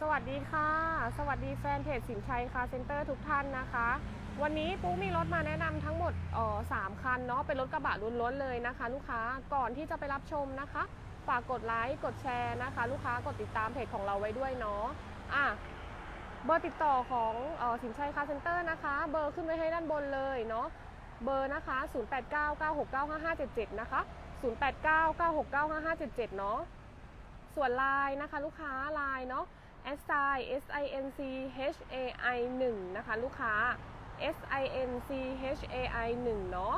สวัสดีค่ะ สวัสดีแฟนเพจสินชัยคาเซ็นเตอร์ทุกท่านนะคะ วันนี้ปุ๊กมีรถมาแนะนำทั้งหมดเอ่อสามคันเนาะเป็นรถกระบะล้วนๆเลยนะคะ ลูกค้าก่อนที่จะไปรับชมนะคะ ฝากกดไลค์กดแชร์นะคะ ลูกค้ากดติดตามเพจของเราไว้ด้วยเนาะอะเบอร์ติดต่อของออสินชัยคาเซ็นเตอร์นะคะ เบอร์ขึ้นไว้ให้ด้านบนเลยเนาะเบอร์นะคะ 0899695577 นะคะ 0899695577 เนาะส่วนไลน์นะคะ ลูกค้าไลน์เนาะ s i s i n c h a i 1นะคะลูกค้า s i n c h a i 1เนาะ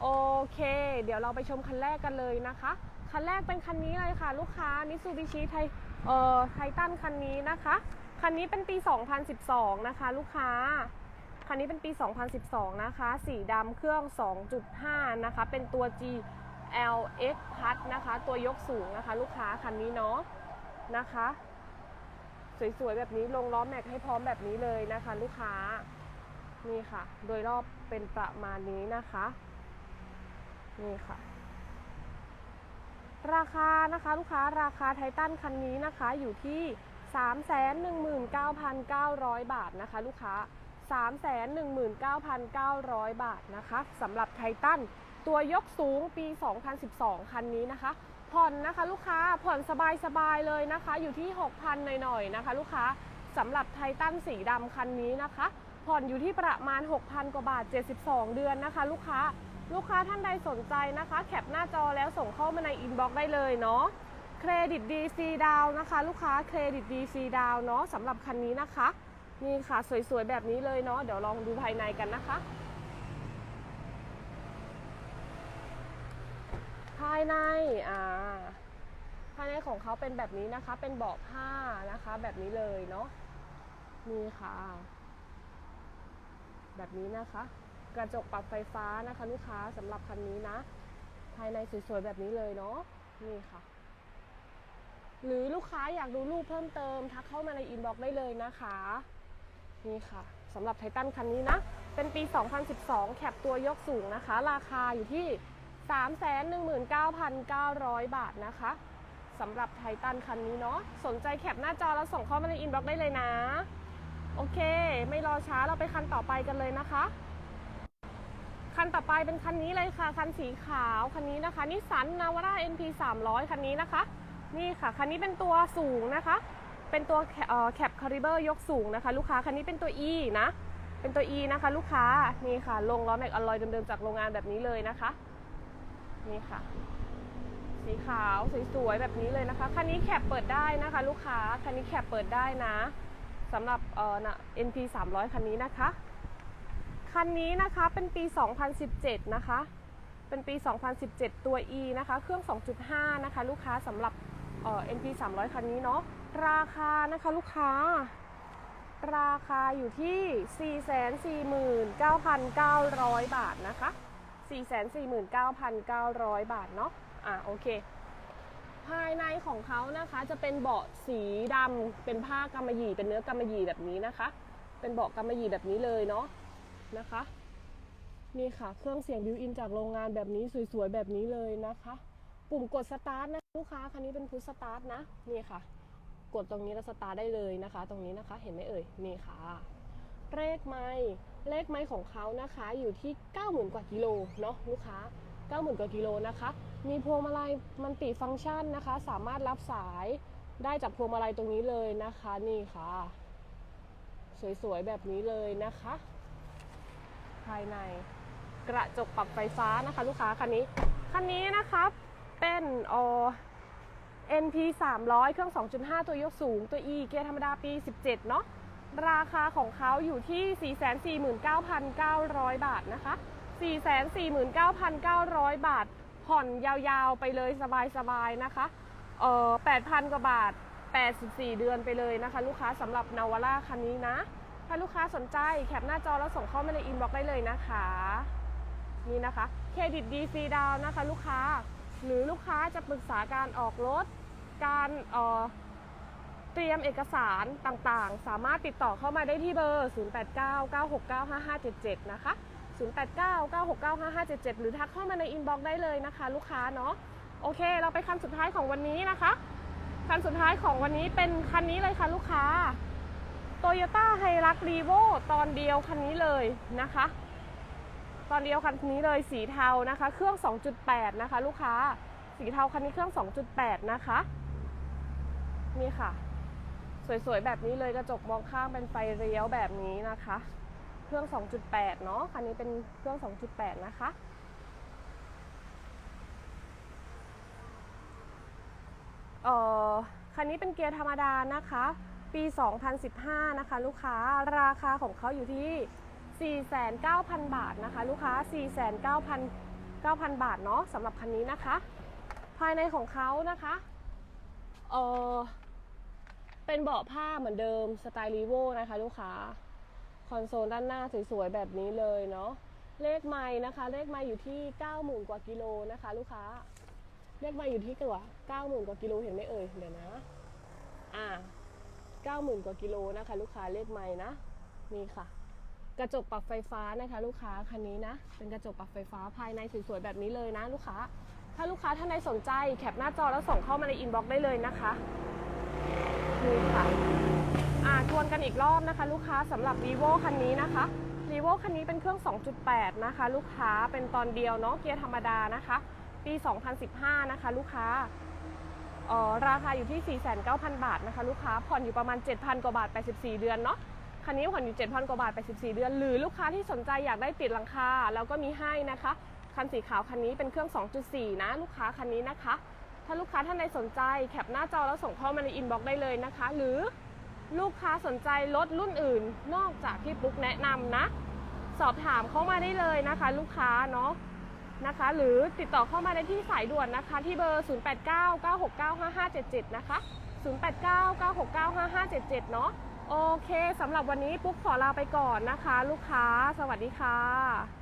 โอเค เดี๋ยวเราไปชมคันแรกกันเลยนะคะ คันแรกเป็นคันนี้เลยค่ะ ลูกค้า Mitsubishi ไทเอ่อไททันคันนี้นะคะ คันนี้เป็นปี 2012 นะคะ ลูกค้า คันนี้เป็นปี 2012 นะคะ สีดำเครื่อง 2.5 นะคะ เป็นตัว G LX พัดนะคะ ตัวยกสูงนะคะ ลูกค้าคันนี้เนาะนะคะ สวยๆแบบนี้ลงล้อแม็กให้พร้อมแบบนี้เลยนะคะ ลูกค้านี่ค่ะ โดยรอบเป็นประมาณนี้นะคะ นี่ค่ะ ราคานะคะลูกค้าราคาไททันคันนี้นะคะอยู่ที่319,900 บาทนะคะ ลูกค้า 319,900 บาทนะคะสำหรับไททันตัวยกสูงปี 2012 คันนี้นะคะ ผ่อนนะคะลูกค้าผ่อนสบายๆเลยนะคะ อยู่ที่ 6,000 หน่อยๆนะคะ ลูกค้าสำหรับไททันสีดำคันนี้นะคะ ผ่อนอยู่ที่ประมาณ 6,000 กว่าบาท 72 เดือนนะคะ ลูกค้าลูกค้าท่านใดสนใจนะคะ แคปหน้าจอแล้วส่งเข้ามาในอินบ็อกซ์ได้เลยเนาะเครดิตดีซีดาวนะคะ ลูกค้าเครดิตดีซีดาวเนาะสำหรับคันนี้นะคะ นี่ค่ะสวยๆแบบนี้เลยเนาะเดี๋ยวลองดูภายในกันนะคะายในอ่าภายในของเขาเป็นแบบนี้นะคะ เป็นเบาะผ้านะคะ แบบนี้เลยเนาะนี่ค่ะ แบบนี้นะคะ กระจกปรับไฟฟ้านะคะลูกค้าสำหรับคันนี้นะ ภายในสวยๆแบบนี้เลยเนาะนี่ค่ะหรือลูกค้าอยากดูรูปเพิ่มเติม ทักเข้ามาในอินบ็อกซ์ได้เลยนะคะ นี่ค่ะสำหรับไททันคันนี้นะ เป็นปี 2012 แคปตัวยกสูงนะคะ ราคาอยู่ที่ 319,900 บาทนะคะสำหรับไททันคันนี้เนาะสนใจแคปหน้าจอแล้วส่งเข้ามาในอินบ็อกซ์ได้เลยนะ โอเค ไม่รอช้าเราไปคันต่อไปกันเลยนะคะ คันต่อไปเป็นคันนี้เลยค่ะ คันสีขาวคันนี้นะคะนิสสันนาวาร่า NP 300คันนี้นะคะ นี่ค่ะคันนี้เป็นตัวสูงนะคะ เป็นตัวแคปคาริเบอร์ยกสูงนะคะ ลูกค้าคันนี้เป็นตัว E นะเป็นตัว E นะคะ ลูกค้านี่ค่ะ ลงล้อแม็กอลลอยเดิมๆจากโรงงานแบบนี้เลยนะคะ นี่ค่ะ สีขาวสวยๆแบบนี้เลยนะคะ คันนี้แคปเปิดได้นะคะ ลูกค้า คันนี้แคปเปิดได้นะสำหรับเอ่อนะ NP 300 คันนี้นะคะ คันนี้นะคะเป็นปี 2017 นะคะ เป็นปี 2017 ตัว E นะคะ เครื่อง 2.5 นะคะ ลูกค้าสำหรับเอ่อ NP 300 คันนี้เนาะ ราคานะคะลูกค้า ราคาอยู่ที่ 449,900 บาทนะคะ 449,900 บาทเนาะอะโอเค ภายในของเขานะคะจะเป็นเบาะสีดำเป็นผ้ากำมะหยี่เป็นเนื้อกำมะหยี่แบบนี้นะคะ เป็นเบาะกำมะหยี่แบบนี้เลยเนาะนะคะนี่ค่ะ เครื่องเสียงบิวอินจากโรงงานแบบนี้สวยๆแบบนี้เลยนะคะ ปุ่มกดสตาร์ทนะลูกค้าคันนี้เป็นพุชสตาร์ทนะนี่ค่ะ กดตรงนี้แล้วสตาร์ทได้เลยนะคะ ตรงนี้นะคะเห็นไหมเอ่ยนี่ค่ะ เลขไม้เลขไม้ของเขานะคะอยู่ที่ 90,000 กว่ากิโลเนาะลูกค้า 90,000 กว่ากิโลนะคะ มีพวงมาลัยมันติฟังก์ชันนะคะ สามารถรับสายได้จากพวงมาลัยตรงนี้เลยนะคะนี่ค่ะ สวยๆแบบนี้เลยนะคะ ภายในกระจกปรับไฟฟ้านะคะ ลูกค้าคันนี้คันนี้นะคะเป็นอ NP 300 เครื่อง 2.5 ตัวยกสูง ตัว E เกียร์ธรรมดาปี 17 เนาะ ราคาของเขาอยู่ที่ 449,900 บาทนะคะ 449,900 บาท ผ่อนยาวๆไปเลยสบายๆนะคะเอ่อ8,000 กว่าบาท 84 เดือนไปเลยนะคะ ลูกค้าสำหรับนาวาร่าคันนี้นะ ถ้าลูกค้าสนใจแคปหน้าจอแล้วส่งเข้ามาในอินบ็อกซ์ได้เลยนะคะ นี่นะคะ เครดิตดีฟรีดาวน์นะคะ ลูกค้า หรือลูกค้าจะปรึกษาการออกรถ การเอ่อ เตรียมเอกสารต่างๆ สามารถติดต่อเข้ามาได้ที่เบอร์ 0899695577 นะคะ 0899695577 หรือทักเข้ามาในอินบ็อกซ์ได้เลยนะคะ ลูกค้าเนาะ โอเค เราไปคันสุดท้ายของวันนี้นะคะ คันสุดท้ายของวันนี้เป็นคันนี้เลยค่ะลูกค้า Toyota h i l u x r e v o ตอนเดียวคันนี้เลยนะคะ ตอนเดียวคันนี้เลยสีเทานะคะ เครื่อง 2.8 นะคะ ลูกค้า สีเทาคันนี้เครื่อง 2.8 นะคะนี่ค่ะ สวยๆ แบบนี้เลยกระจกมองข้างเป็นไฟเลี้ยวแบบนี้นะคะ เครื่อง 2.8 เนาะคันนี้เป็นเครื่อง 2.8 นะคะเอ่อคันนี้เป็นเกียร์ธรรมดานะคะ ปี 2015 นะคะ ลูกค้าราคาของเขาอยู่ที่ 49,000 บาทนะคะ ลูกค้า 49,000 9,000 บาทเนาะสำหรับคันนี้นะคะ ภายในของเขานะคะเออ เป็นเบาะผ้าเหมือนเดิมสไตล์รีโวนะคะ ลูกค้า คอนโซลด้านหน้าสวยๆแบบนี้เลยเนาะเลขไม้นะคะ เลขไม้อยู่ที่90,000กว่ากิโลนะคะ ลูกค้า เลขไม้อยู่ที่ตัว90,000กว่ากิโลเห็นไหมเอ่ยเดี๋ยวนะ อ่า90,000กว่ากิโลนะคะ ลูกค้าเลขไม้นะนี่ค่ะ กระจกปรับไฟฟ้านะคะ ลูกค้าคันนี้นะ เป็นกระจกปรับไฟฟ้าภายในสวยๆแบบนี้เลยนะ ลูกค้า ถ้าลูกค้าท่านใดสนใจแคปหน้าจอแล้วส่งเข้ามาในอินบ็อกซ์ได้เลยนะคะ นี่ค่ะอ่าทวนกันอีกรอบนะคะ ลูกค้าสำหรับ r ีโวคันนี้นะคะ r ีโวคันนี้เป็นเครื่อง 2.8 นะคะ ลูกค้าเป็นตอนเดียวเนาะเกียร์ธรรมดานะคะ ปี 2015 นะคะ ลูกค้าออราคาอยู่ที่ 49,000 บาทนะคะ ลูกค้าผ่อนอยู่ประมาณ 7,000 กว่าบาท 84 เดือนเนาะคันนี้ผ่อนอยู่ 7,000 กว่าบาท 84 เดือน หรือลูกค้าที่สนใจอยากได้ติดหลังคาแล้วก็มีให้นะคะ คันสีขาวคันนี้เป็นเครื่อง 2.4 นะ ลูกค้าคันนี้นะคะ ถ้าลูกค้าท่านใดสนใจแคปหน้าจอแล้วส่งเข้ามาในอินบ็อกซ์ได้เลยนะคะ หรือลูกค้าสนใจรถรุ่นอื่น นอกจากที่ปุ๊กแนะนำนะ สอบถามเข้ามาได้เลยนะคะ ลูกค้าเนาะนะคะ หรือติดต่อเข้ามาได้ที่สายด่วนนะคะ ที่เบอร์ 0899695577 นะคะ 0899695577 เนาะโอเคสำหรับวันนี้ปุ๊กขอลาไปก่อนนะคะ ลูกค้า สวัสดีค่ะ